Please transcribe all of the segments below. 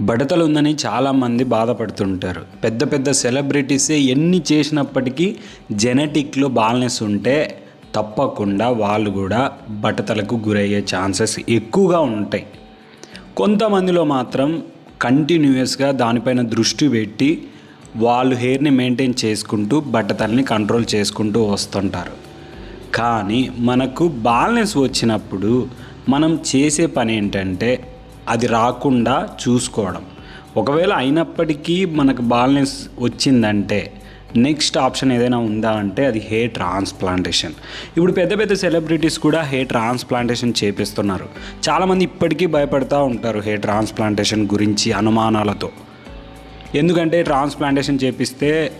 బడతలు ఉందని చాలామంది బాధపడుతుంటారు. పెద్ద పెద్ద సెలబ్రిటీసే ఎన్ని చేసినప్పటికీ జెనెటిక్లో బాల్నెస్ ఉంటే తప్పకుండా వాళ్ళు కూడా బట్టతలకు గురయ్యే ఛాన్సెస్ ఎక్కువగా ఉంటాయి. కొంతమందిలో మాత్రం కంటిన్యూయస్గా దానిపైన దృష్టి పెట్టి వాళ్ళు హెయిర్ని మెయింటైన్ చేసుకుంటూ బట్టతల్ని కంట్రోల్ చేసుకుంటూ వస్తుంటారు. కానీ మనకు బాల్నెస్ వచ్చినప్పుడు మనం చేసే పని ఏంటంటే అది రాకుండా చూసుకోవడం. ఒకవేళ అయినప్పటికీ మనకు బాల్నెస్ వచ్చిందంటే నెక్స్ట్ ఆప్షన్ ఏదైనా ఉందా అంటే అది హెయిర్ ట్రాన్స్ప్లాంటేషన్. ఇప్పుడు పెద్ద పెద్ద సెలబ్రిటీస్ కూడా హెయిర్ ట్రాన్స్ప్లాంటేషన్ చేపిస్తున్నారు. చాలామంది ఇప్పటికీ భయపడుతూ ఉంటారు హెయిర్ ట్రాన్స్ప్లాంటేషన్ గురించి అనుమానాలతో. ఎందుకంటే ట్రాన్స్ప్లాంటేషన్ చేపిస్తే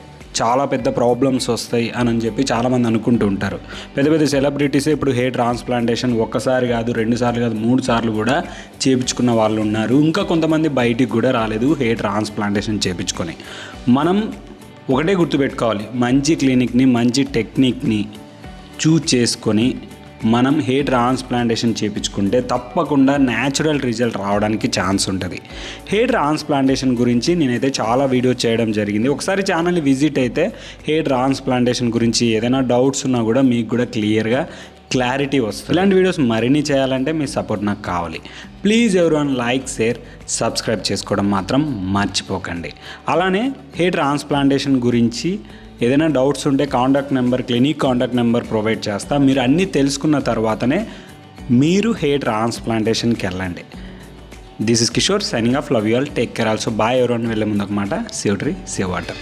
చాలా పెద్ద ప్రాబ్లమ్స్ వస్తాయి అని చెప్పి చాలామంది అనుకుంటూ ఉంటారు. పెద్ద పెద్ద సెలబ్రిటీసే ఇప్పుడు హెయిర్ ట్రాన్స్ప్లాంటేషన్ ఒక్కసారి కాదు రెండు సార్లు కాదు మూడు సార్లు కూడా చేపించుకున్న వాళ్ళు ఉన్నారు. ఇంకా కొంతమంది బయటికి కూడా రాలేదు హెయిర్ ట్రాన్స్ప్లాంటేషన్ చేపించుకొని. మనం ఒకటే గుర్తుపెట్టుకోవాలి. మంచి క్లినిక్ని మంచి టెక్నిక్ని చూజ్ చేసుకొని మనం హెయిర్ ట్రాన్స్ప్లాంటేషన్ చేయించుకుంటే తప్పకుండా న్యాచురల్ రిజల్ట్ రావడానికి ఛాన్స్ ఉంటుంది. హెయిర్ ట్రాన్స్ప్లాంటేషన్ గురించి నేనైతే చాలా వీడియో చేయడం జరిగింది. ఒకసారి ఛానల్ని విజిట్ అయితే హెయిర్ ట్రాన్స్ప్లాంటేషన్ గురించి ఏదైనా డౌట్స్ ఉన్నా కూడా మీకు కూడా క్లియర్గా క్లారిటీ వస్తుంది. ఇలాంటి వీడియోస్ మరిన్ని చేయాలంటే మీ సపోర్ట్ నాకు కావాలి. Please everyone like share subscribe చేసుకోవడం మాత్రం మర్చిపోకండి. అలానే హెయిర్ ట్రాన్స్ప్లాంటేషన్ గురించి ఏదైనా డౌట్స్ ఉంటే contact number clinic contact number provide చేస్తా. మీరు అన్నీ తెలుసుకున్న తర్వాతనే మీరు హెయిర్ ట్రాన్స్ప్లాంటేషన్కి వెళ్ళండి. This is Kishore signing off love you all take care also bye ఎవరోని వెళ్ళే ముందు ఒక మాట. Save tree save water